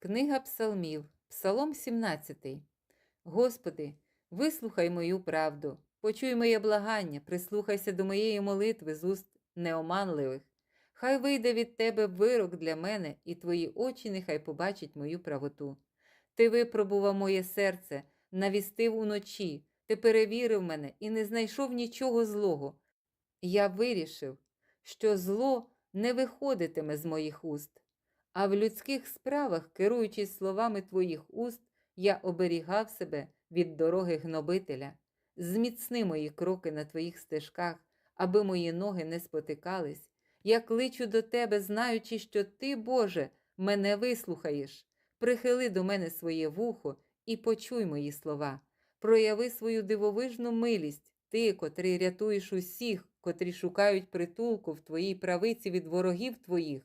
Книга Псалмів, Псалом 17. Господи, вислухай мою правду, почуй моє благання, прислухайся до моєї молитви з уст неоманливих. Хай вийде від Тебе вирок для мене, і Твої очі нехай побачать мою правоту. Ти випробував моє серце, навістив уночі, ти перевірив мене і не знайшов нічого злого. Я вирішив, що зло не виходитиме з моїх уст. А в людських справах, керуючись словами твоїх уст, я оберігав себе від дороги гнобителя. Зміцни мої кроки на твоїх стежках, аби мої ноги не спотикались. Я кличу до тебе, знаючи, що ти, Боже, мене вислухаєш. Прихили до мене своє вухо і почуй мої слова. Прояви свою дивовижну милість, ти, котрий рятуєш усіх, котрі шукають притулку в твоїй правиці від ворогів твоїх.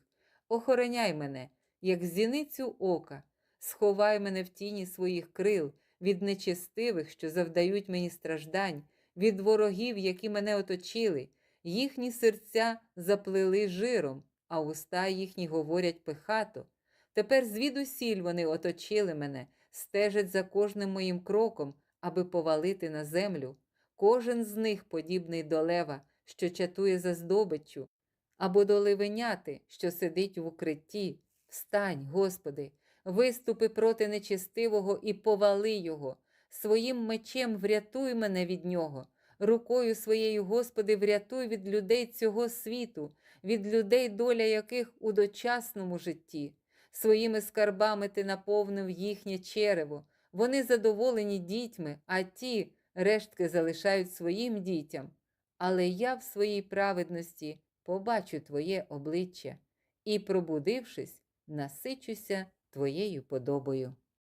Охороняй мене, як зіницю ока, сховай мене в тіні своїх крил від нечестивих, що завдають мені страждань, від ворогів, які мене оточили. Їхні серця заплили жиром, а уста їхні говорять пихато. Тепер звідусіль вони оточили мене, стежать за кожним моїм кроком, аби повалити на землю. Кожен з них подібний до лева, що чатує за здобиччю, або до ливеняти, що сидить в укритті. Встань, Господи, виступи проти нечестивого і повали його. Своїм мечем врятуй мене від нього. Рукою своєю, Господи, врятуй від людей цього світу, від людей, доля яких у дочасному житті. Своїми скарбами ти наповнив їхнє черево. Вони задоволені дітьми, а ті рештки залишають своїм дітям. Але я в своїй праведності побачу Твоє обличчя і, пробудившись, насичуся Твоєю подобою.